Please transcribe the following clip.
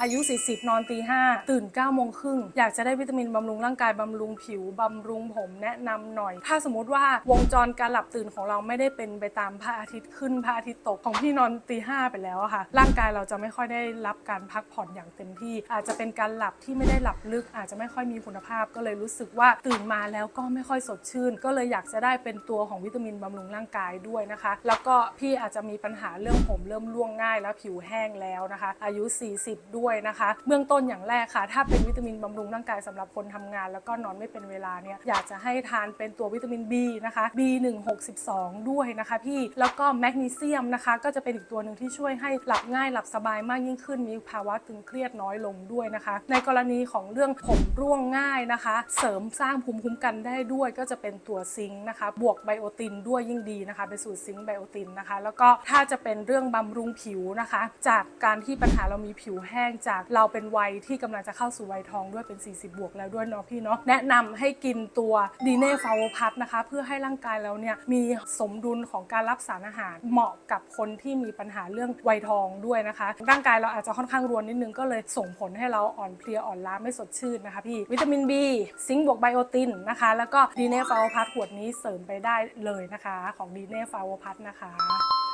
อายุ 40 นอนตีห้าตื่น9โมงครึ่งอยากจะได้วิตามินบำรุงร่างกายบำรุงผิวบำรุงผมแนะนำหน่อย ถ้าสมมติว่าวงจรการหลับตื่นของเราไม่ได้เป็นไปตามพระอาทิตย์ขึ้นพระอาทิตย์ตกของพี่นอนตีห้าไปแล้วค่ะ ร่างกายเราจะไม่ค่อยได้รับการพักผ่อนอย่างเต็มที่ อาจจะเป็นการหลับที่ไม่ได้หลับลึก อาจจะไม่ค่อยมีคุณภาพ ก็เลยรู้สึกว่าตื่นมาแล้วก็ไม่ค่อยสดชื่น ก็เลยอยากจะได้เป็นตัวของวิตามินบำรุงร่างกายด้วยนะคะ แล้วก็พี่อาจจะมีปัญหาเรื่องผมเริ่มร่วงง่าย แล้วผิวแห้งแล้วนะคะ อายุ 40 ด้วยนะคะ เบื้องต้นอย่างแรกค่ะ ถ้าเป็นวิตามินบำรุงร่างกายสำหรับคนทำงาน แล้วก็นอนไม่เป็นเวลาเนี่ยอยากจะให้ทานเป็นตัววิตามิน B นะคะ B162 ด้วยนะคะพี่แล้วก็แมกนีเซียมนะคะ ก็จะเป็นอีกตัวหนึ่งที่ช่วยให้หลับง่ายหลับสบายมากยิ่งขึ้น มีภาวะตึงเครียดน้อยลงด้วยนะคะ ในกรณีของเรื่องผมร่วงง่ายนะคะ เสริมสร้างภูมิคุ้มกันได้ด้วยก็จะเป็นตัวซิงค์นะคะ บวกไบโอตินด้วยยิ่งดีนะคะ เป็นสูตรซิงค์ไบโอตินนะคะ แล้วก็ถ้าจะเป็นเรื่องบำรุงผิวนะคะ จากการที่ปัญหาเรามีผิวแห้งจากเราเป็นวัยที่กำลังจะเข้าสู่วัยทองด้วยเป็น 40 บวกแล้วด้วยเนาะพี่เนาะแนะนำให้กินตัวดีเน่ฟาวพัทนะคะ เพื่อให้ร่างกายเราเนี่ยมีสมดุลของการรับสารอาหารเหมาะกับคนที่มีปัญหาเรื่องวัยทองด้วยนะคะ ร่างกายเราอาจจะค่อนข้างรวนนิดนึงก็เลยส่งผลให้เราอ่อนเพลียอ่อนล้าไม่สดชื่นนะคะพี่วิตามิน B ซิงค์บวกไบโอตินนะคะ แล้วก็ดีเน่ฟาวพัทขวดนี้เสริมไปได้เลยนะคะ ของดีเน่ฟาวพัทนะคะ